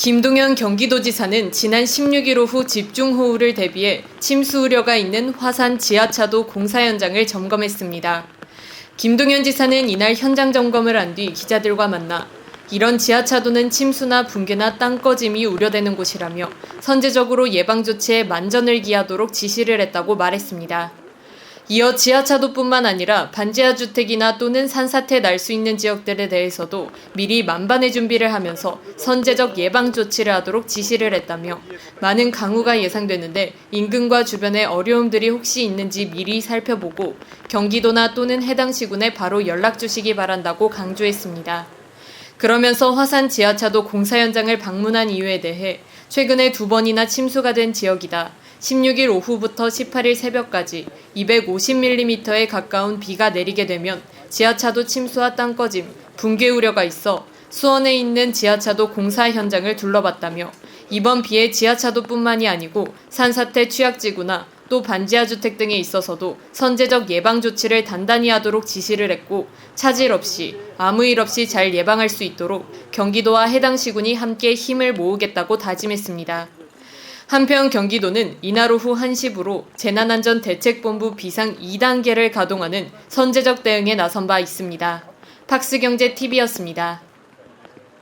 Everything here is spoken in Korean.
김동연 경기도지사는 지난 16일 오후 집중호우를 대비해 침수 우려가 있는 화산 지하차도 공사 현장을 점검했습니다. 김동연 지사는 이날 현장 점검을 한 뒤 기자들과 만나 이런 지하차도는 침수나 붕괴나 땅 꺼짐이 우려되는 곳이라며 선제적으로 예방 조치에 만전을 기하도록 지시를 했다고 말했습니다. 이어 지하차도뿐만 아니라 반지하 주택이나 또는 산사태 날 수 있는 지역들에 대해서도 미리 만반의 준비를 하면서 선제적 예방 조치를 하도록 지시를 했다며 많은 강우가 예상되는데 인근과 주변에 어려움들이 혹시 있는지 미리 살펴보고 경기도나 또는 해당 시군에 바로 연락 주시기 바란다고 강조했습니다. 그러면서 화산 지하차도 공사 현장을 방문한 이유에 대해 최근에 두 번이나 침수가 된 지역이다. 16일 오후부터 18일 새벽까지 250mm에 가까운 비가 내리게 되면 지하차도 침수와 땅 꺼짐, 붕괴 우려가 있어 수원에 있는 지하차도 공사 현장을 둘러봤다며 이번 비에 지하차도뿐만이 아니고 산사태 취약지구나 또 반지하 주택 등에 있어서도 선제적 예방 조치를 단단히 하도록 지시를 했고 차질 없이 아무 일 없이 잘 예방할 수 있도록 경기도와 해당 시군이 함께 힘을 모으겠다고 다짐했습니다. 한편 경기도는 이날 오후 1시부로 재난안전대책본부 비상 2단계를 가동하는 선제적 대응에 나선 바 있습니다. 팍스경제 TV였습니다.